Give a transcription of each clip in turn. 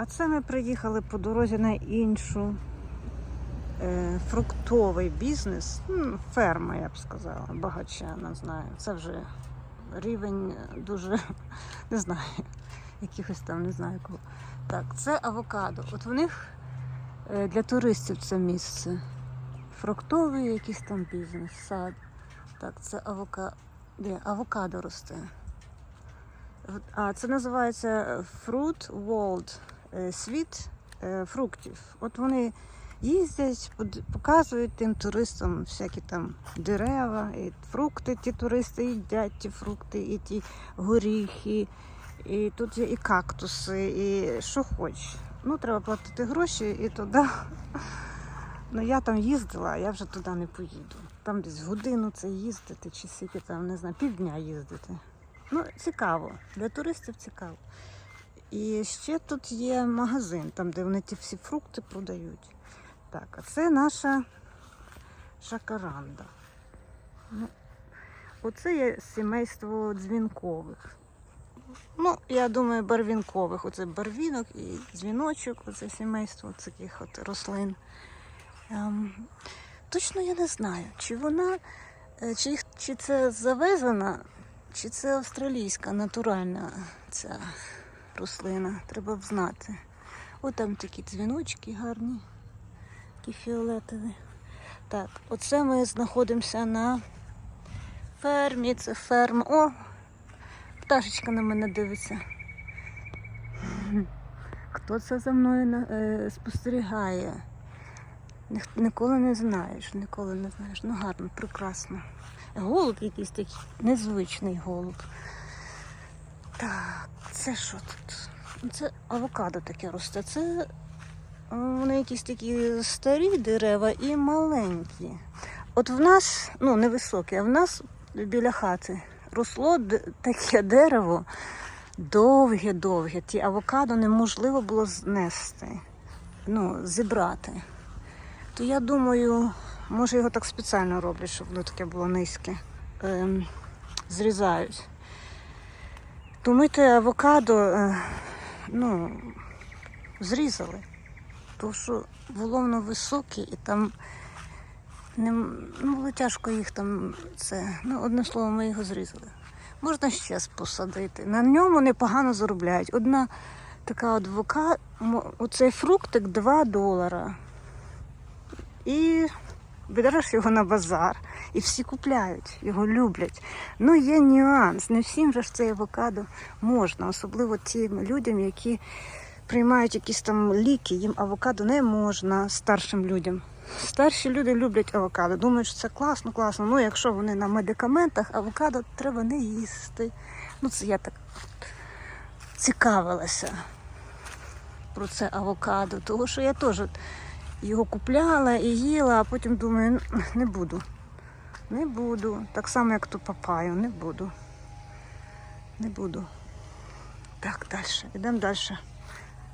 А це ми приїхали по дорозі на іншу е, фруктовий бізнес. М, Ферма, я б сказала, багачана, знаю. Це вже рівень дуже, не знаю, якихось там, не знаю кого. Так, це авокадо. От в них е, для туристів це місце. Фруктовий якийсь там бізнес, сад. Так, це авока... Де? авокадо росте. А це називається Fruit World, світ е, фруктів. От вони їздять, показують тим туристам всякі там дерева, і фрукти, ті туристи їдять ті фрукти, і ті горіхи, і тут є і кактуси, і що хоч. Ну, треба платити гроші і туди. Ну, я там їздила, я вже туди не поїду. Там десь годину це їздити, чи скільки там, не знаю, півдня їздити. Ну, цікаво. Для туристів цікаво. І ще тут є магазин, там, де вони ті всі фрукти продають. Так, а це наша жакаранда. Ну, оце є сімейство дзвінкових. Ну, я думаю, барвінкових. Оце барвінок і дзвіночок, оце сімейство таких от рослин. Ем, точно я не знаю, чи вона, е, чи, чи це завезена, чи це австралійська натуральна ця рослина. Треба б знати. От там такі дзвіночки гарні, такі фіолетові. Так, оце ми знаходимося на фермі. Це ферма. О! Пташечка на мене дивиться. Хто це за мною е, спостерігає? Ні- Ніколи не знаєш, ніколи не знаєш. Ну гарно, прекрасно. Голуб якийсь такий незвичний голуб. Так, це що тут? Це авокадо таке росте. Це вони якісь такі старі дерева і маленькі. От в нас, ну невисокі, а в нас біля хати росло таке дерево довге-довге. Ті авокадо неможливо було знести, ну, зібрати. То я думаю, може його так спеціально роблять, щоб воно таке було низьке. Ем, зрізають. То ми те авокадо е, ну, зрізали. Тому що було воно високе і там не, ну, було тяжко їх там це. Ну, одне слово, ми його зрізали. Можна ще посадити. На ньому непогано заробляють. Одна така от вока, оцей фруктик 2 долара. І береш його на базар, і всі купляють, його люблять. Ну, є нюанс. Не всім же ж цей авокадо можна, особливо тим людям, які приймають якісь там ліки, їм авокадо не можна старшим людям. Старші люди люблять авокадо, думають, що це класно, класно. Ну, якщо вони на медикаментах, авокадо треба не їсти. Ну, це я так цікавилася про це авокадо, тому що я теж його купляла і їла, а потім думаю, «Ну, не буду. Не буду. Так само, як ту папаю, не буду. Не буду. Так, далі. Йдемо далі.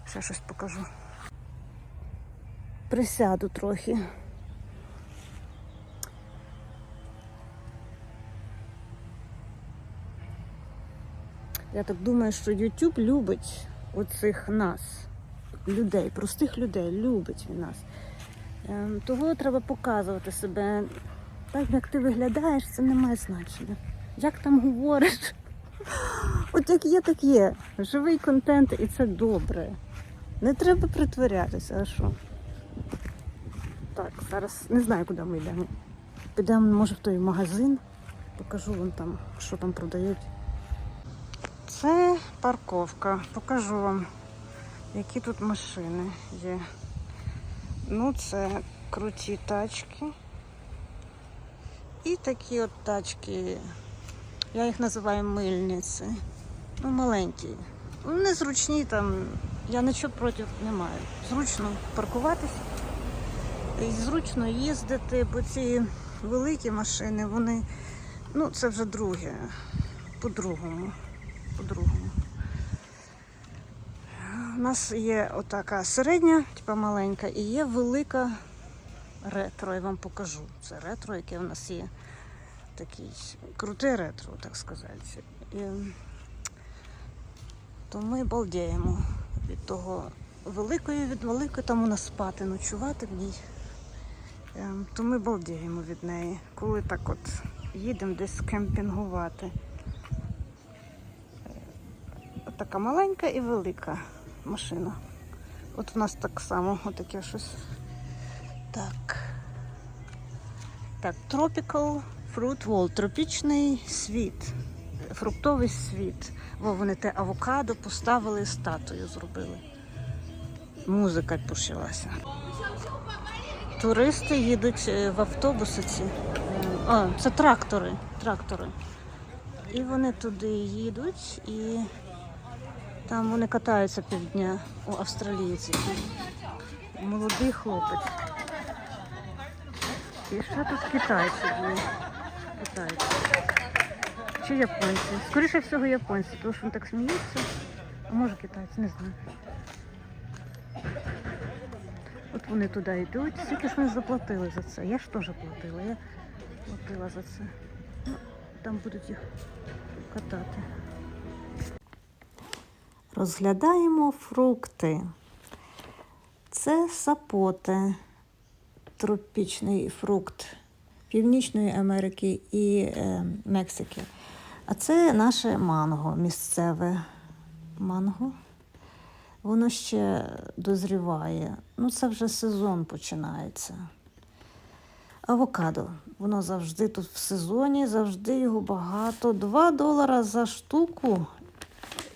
Ще щось покажу. Присяду трохи. Я так думаю, що YouTube любить оцих нас, людей, простих людей, любить він нас. Ем, Того треба показувати себе. Так як ти виглядаєш, це не має значення. Як там говориш? От як є, так є. Живий контент і це добре. Не треба притворятися, а що? Так, зараз не знаю, куди ми йдемо. Підемо, може, в той магазин, покажу вам там, що там продають. Це парковка. Покажу вам, які тут машини є. Ну, це круті тачки. І такі от тачки. Я їх називаю мильниці. Ну, маленькі. Вони зручні там. Я нічого проти не маю. Зручно паркуватися. Зручно їздити, бо ці великі машини, вони, ну, це вже друге. По-другому. По-другому. У нас є отака середня, типа маленька, і є велика ретро. Я вам покажу. Це ретро, яке в нас є. Такий круте ретро, так сказати. І, то ми балдіємо від того великою від великої, там у нас спати, ночувати в ній. Ем, То ми балдіємо від неї, коли так от їдемо десь кемпінгувати. Е, Така маленька і велика машина. От у нас так само, отаке щось. Так. Так, Tropical Fruit World, тропічний світ, фруктовий світ. Во вони те авокадо поставили, статую зробили. Музика почалася. Туристи їдуть е, в автобуси ці. Е, А, це трактори. Трактори. І вони туди їдуть і там вони катаються півдня у австралійці. Молодий хлопець. І ще тут китайці були. Китайці. Чи японці? Скоріше всього японці, тому що він так сміється. А може китайці, не знаю. От вони туди йдуть. Скільки ж вони заплатили за це? Я ж теж платила. Я платила за це. Ну, там будуть їх катати. Розглядаємо фрукти. Це сапоте, тропічний фрукт Північної Америки і е, Мексики. А це наше манго, місцеве манго. Воно ще дозріває. Ну, це вже сезон починається. Авокадо. Воно завжди тут в сезоні, завжди його багато. 2 долара за штуку.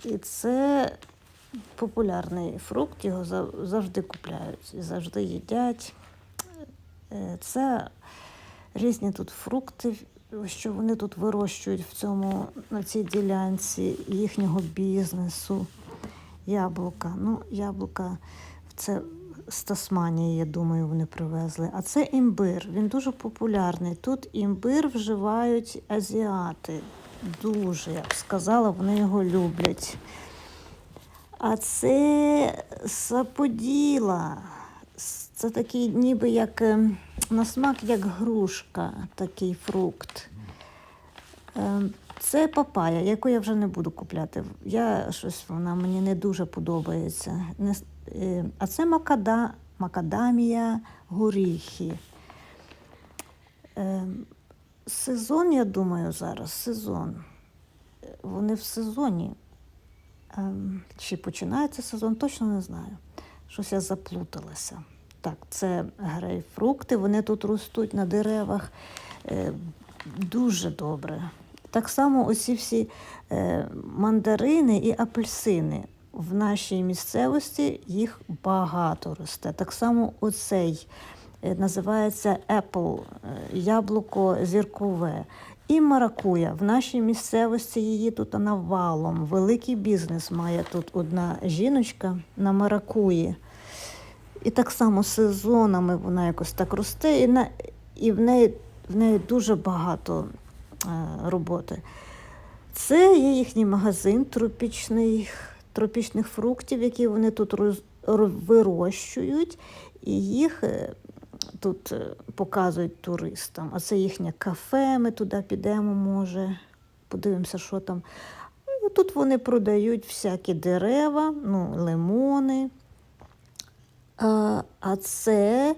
І це популярний фрукт, його завжди купляють і завжди їдять. Е, Це різні тут фрукти, що вони тут вирощують в цьому, на цій ділянці їхнього бізнесу. Яблука. Ну, яблука це з Тасманії, я думаю, вони привезли. А це імбир. Він дуже популярний. Тут імбир вживають азіати. Дуже, я б сказала, вони його люблять. А це саподіла. Це такий, ніби як ем, на смак, як грушка, такий фрукт. Ем, Це папая, яку я вже не буду купляти. Я щось вона мені не дуже подобається. Не с- е, А це макада, макадамія, горіхи. Ем, Сезон, я думаю, зараз сезон. Вони в сезоні. Ем, Чи починається сезон, точно не знаю. Щось я заплуталася. Так, це грейпфрукти, вони тут ростуть на деревах е, дуже добре. Так само оці всі е, мандарини і апельсини. В нашій місцевості їх багато росте. Так само оцей е, називається Apple, яблуко зіркове. І маракуя. В нашій місцевості її тут навалом. Великий бізнес має тут одна жіночка на маракуї. І так само сезонами вона якось так росте, і, на, і в, неї, в неї дуже багато е, роботи. Це є їхній магазин тропічний, тропічних фруктів, які вони тут роз, ро- вирощують, і їх е, тут е, показують туристам. А це їхнє кафе, ми туди підемо, може, подивимося, що там. І тут вони продають всякі дерева, ну, лимони. А, це,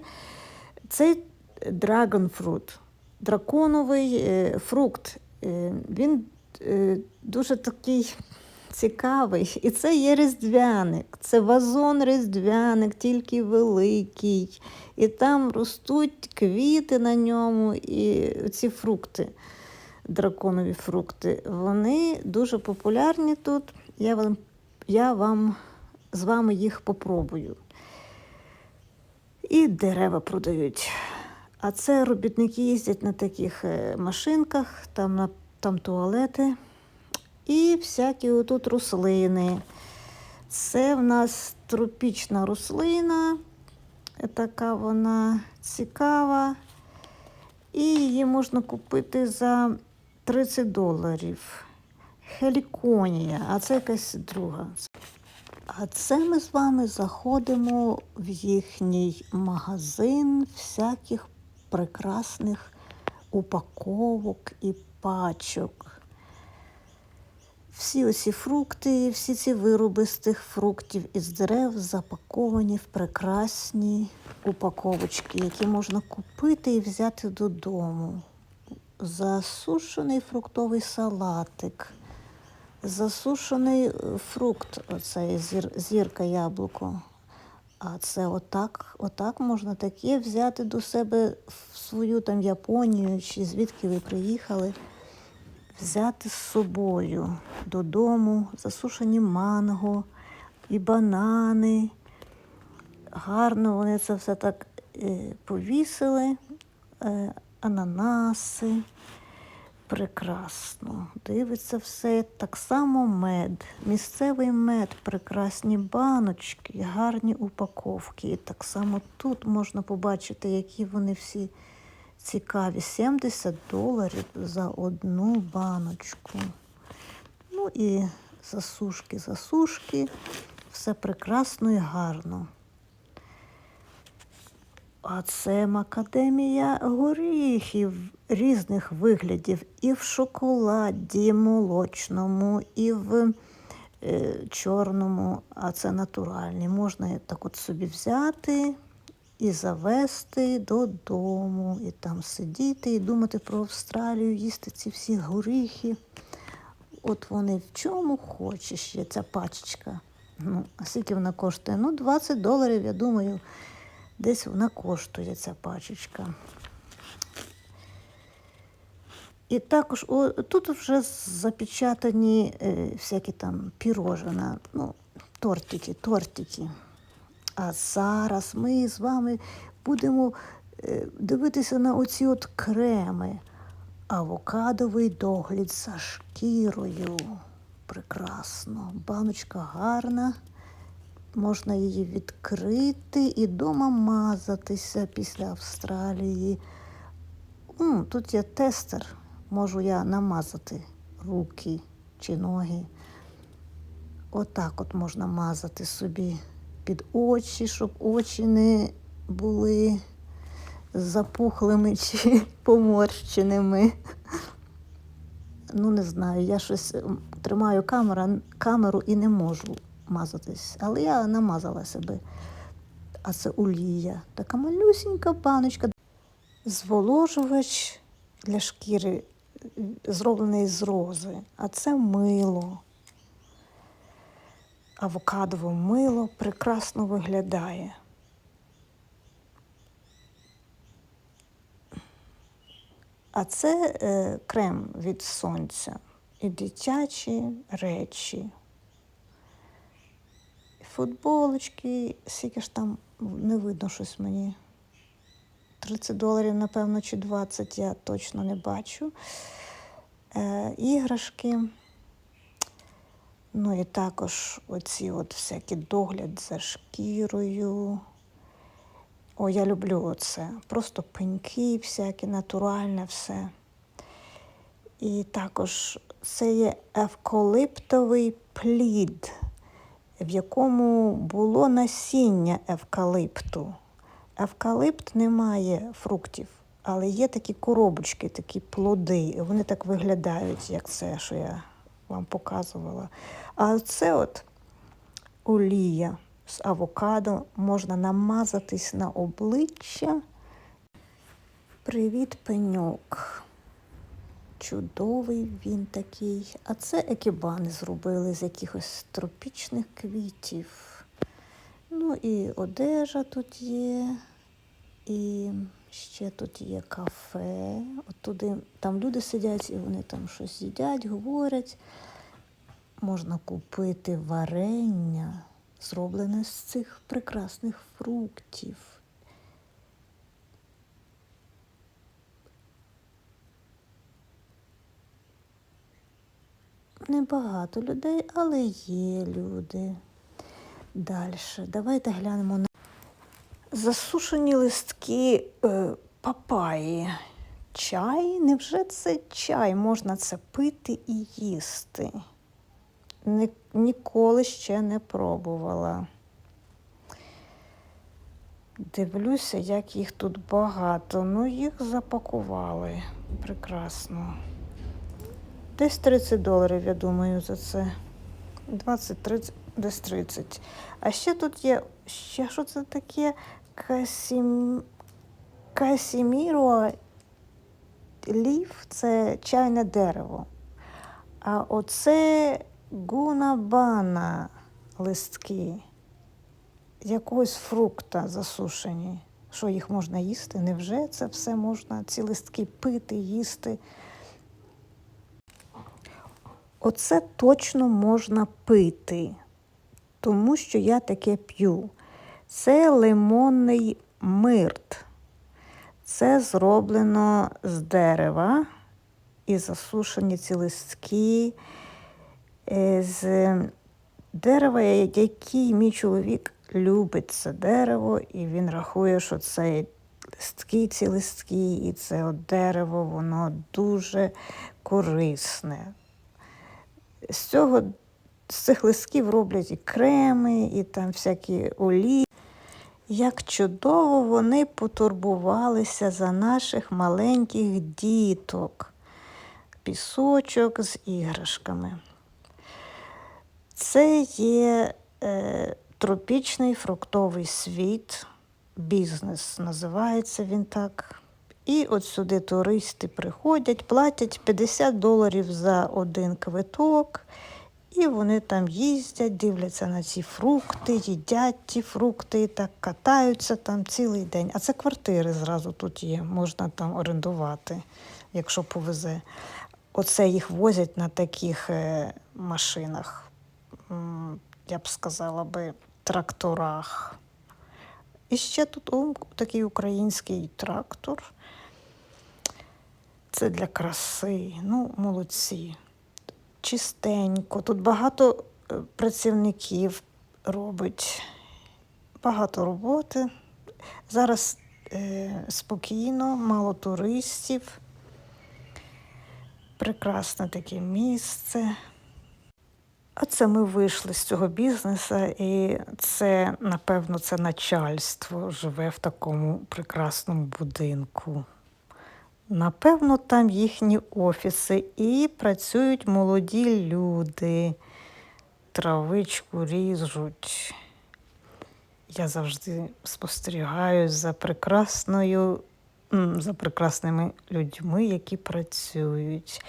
це fruit, драконовий е, фрукт. Е, він е, дуже такий цікавий. І це є різдвяник. Це вазон різдвяник, тільки великий. І там ростуть квіти на ньому, і ці фрукти, драконові фрукти, вони дуже популярні тут. Я вам, я вам з вами їх попробую. І дерева продають. А це робітники їздять на таких е, машинках, там, на, там туалети і всякі отут рослини. Це в нас тропічна рослина, е, така вона цікава. І її можна купити за 30 доларів. Хеліконія, а це якась друга. А це ми з вами заходимо в їхній магазин всяких прекрасних упаковок і пачок. Всі оці фрукти, всі ці вироби з тих фруктів із дерев запаковані в прекрасні упаковочки, які можна купити і взяти додому. Засушений фруктовий салатик, засушений е, фрукт, оцей зір, зірка яблуко. А це отак, отак можна таке взяти до себе в свою там Японію, чи звідки ви приїхали, взяти з собою додому засушені манго і банани. Гарно вони це все так е, повісили, е, ананаси. Прекрасно. Дивиться все. Так само мед. Місцевий мед, прекрасні баночки, гарні упаковки. І так само тут можна побачити, які вони всі цікаві. 70 доларів за одну баночку. Ну і засушки, засушки. Все прекрасно і гарно. А це макадемія горіхів різних виглядів і в шоколаді, молочному, і в е, чорному, а це натуральні. Можна так от собі взяти і завести додому, і там сидіти, і думати про Австралію, їсти ці всі горіхи. От вони в чому хочеш, ця пачечка. Ну, а скільки вона коштує? Ну, 20 доларів, я думаю, десь вона коштує ця пачечка. І також о, тут вже запечатані е, всякі там пірожина, ну, тортики, тортики. А зараз ми з вами будемо е, дивитися на оці от креми. Авокадовий догляд за шкірою. Прекрасно. Баночка гарна. Можна її відкрити і дома мазатися після Австралії. М, тут є тестер. Можу я намазати руки чи ноги. Отак от можна мазати собі під очі, щоб очі не були запухлими чи поморщеними. Ну, не знаю, я щось тримаю камера, камеру і не можу мазатись. Але я намазала себе. А це олія. Така малюсінька баночка. Зволожувач для шкіри е, зроблений з рози. А це мило. Авокадове мило прекрасно виглядає. А це е, крем від сонця і дитячі речі. Футболочки, скільки ж там не видно щось мені. 30 доларів, напевно, чи 20, я точно не бачу. Е, іграшки. Ну і також оці от всякі догляд за шкірою. О, я люблю оце. Просто пеньки, всякі, натуральне все. І також це є евкалиптовий плід, в якому було насіння евкалипту. Евкалипт не має фруктів, але є такі коробочки, такі плоди. Вони так виглядають, як це, що я вам показувала. А це от олія з авокадо можна намазатись на обличчя. Привіт, пеньок. Чудовий він такий. А це екібани зробили з якихось тропічних квітів. Ну і одежа тут є, і ще тут є кафе. От туди, там люди сидять і вони там щось їдять, говорять. Можна купити варення, зроблене з цих прекрасних фруктів. Небагато людей, але є люди. Далі. Давайте глянемо на засушені листки е, папаї. Чай? Невже це чай? Можна це пити і їсти? Ні, ніколи ще не пробувала. Дивлюся, як їх тут багато. Ну, їх запакували прекрасно. Десь 30 доларів, я думаю, за це. 20-30, десь 30. А ще тут є, ще що це таке? Касім... Касіміро ліф це чайне дерево. А оце гунабана листки якогось фрукта засушені. Що їх можна їсти? Невже це все можна, ці листки пити, їсти? Оце точно можна пити, тому що я таке п'ю. Це лимонний мирт. Це зроблено з дерева і засушені ці листки е, з дерева, який мій чоловік любить це дерево, і він рахує, що це листки, ці листки, і це дерево, воно дуже корисне. З цього з цих листків роблять і креми, і там всякі олії. Як чудово вони потурбувалися за наших маленьких діток, пісочок з іграшками. Це є е, тропічний фруктовий світ, бізнес називається він так. І от сюди туристи приходять, платять 50 доларів за один квиток, і вони там їздять, дивляться на ці фрукти, їдять ті фрукти, так катаються там цілий день. А це квартири зразу тут є, можна там орендувати, якщо повезе. Оце їх возять на таких е, машинах, я б сказала би, тракторах. І ще тут о, такий український трактор. Це для краси. Ну, молодці. Чистенько. Тут багато е, працівників робить, багато роботи. Зараз е, спокійно, мало туристів. Прекрасне таке місце. А це ми вийшли з цього бізнесу, і це, напевно, це начальство живе в такому прекрасному будинку. Напевно, там їхні офіси і працюють молоді люди, травичку ріжуть. Я завжди спостерігаю за прекрасною, за прекрасними людьми, які працюють.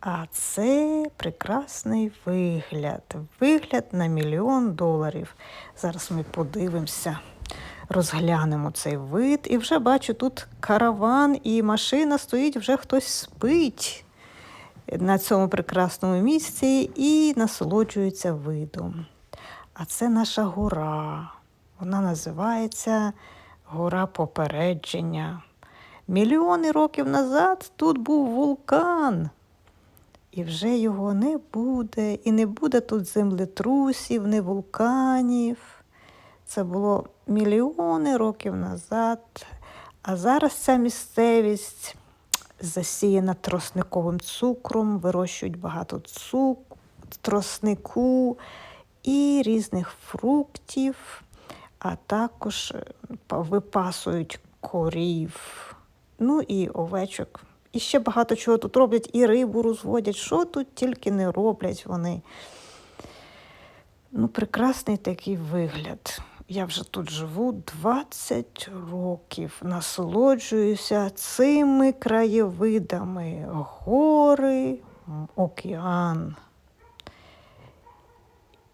А це прекрасний вигляд. Вигляд на мільйон доларів. Зараз ми подивимося, розглянемо цей вид. І вже бачу, тут караван і машина стоїть, вже хтось спить на цьому прекрасному місці і насолоджується видом. А це наша гора. Вона називається Гора Попередження. Мільйони років назад тут був вулкан. І вже його не буде, і не буде тут землетрусів, ні вулканів. Це було мільйони років назад. А зараз ця місцевість засіяна тросниковим цукром, вирощують багато цук, троснику і різних фруктів, а також е, випасують корів, ну і овечок. І ще багато чого тут роблять, і рибу розводять. Що тут тільки не роблять вони. Ну, прекрасний такий вигляд. Я вже тут живу 20 років, насолоджуюся цими краєвидами. Гори, океан.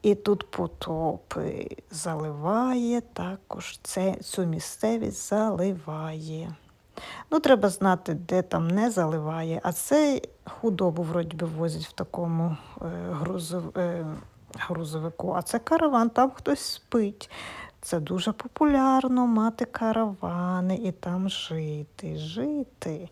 І тут потопи заливає також це, цю місцевість заливає. Ну, треба знати, де там не заливає. А це худобу вроді би возять в такому е, грузов, е, грузовику. А це караван, там хтось спить. Це дуже популярно мати каравани і там жити, жити.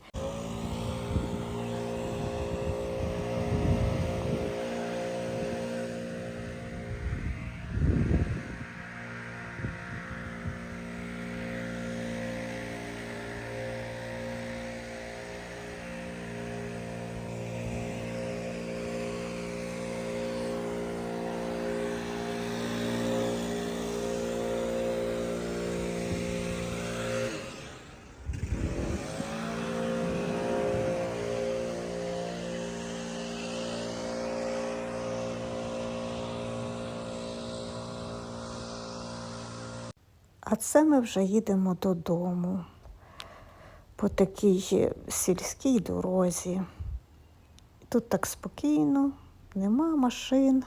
А це ми вже їдемо додому по такій сільській дорозі. Тут так спокійно, нема машин.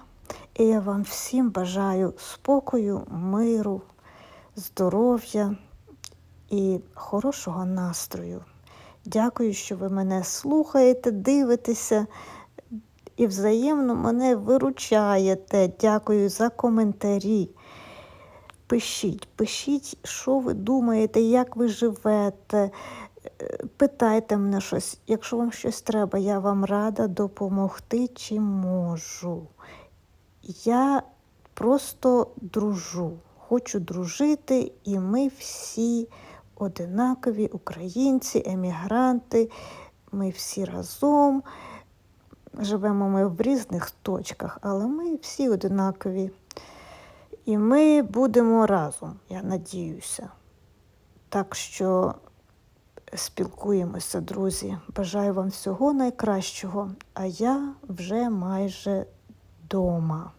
І я вам всім бажаю спокою, миру, здоров'я і хорошого настрою. Дякую, що ви мене слухаєте, дивитеся і взаємно мене виручаєте. Дякую за коментарі. Пишіть, пишіть, що ви думаєте, як ви живете. Е, Питайте мене щось. Якщо вам щось треба, я вам рада допомогти, чи можу. Я просто дружу, хочу дружити, і ми всі одинакові українці, емігранти. Ми всі разом. Живемо ми в різних точках, але ми всі одинакові. І ми будемо разом, я надіюся. Так що спілкуємося, друзі. Бажаю вам всього найкращого, а я вже майже вдома.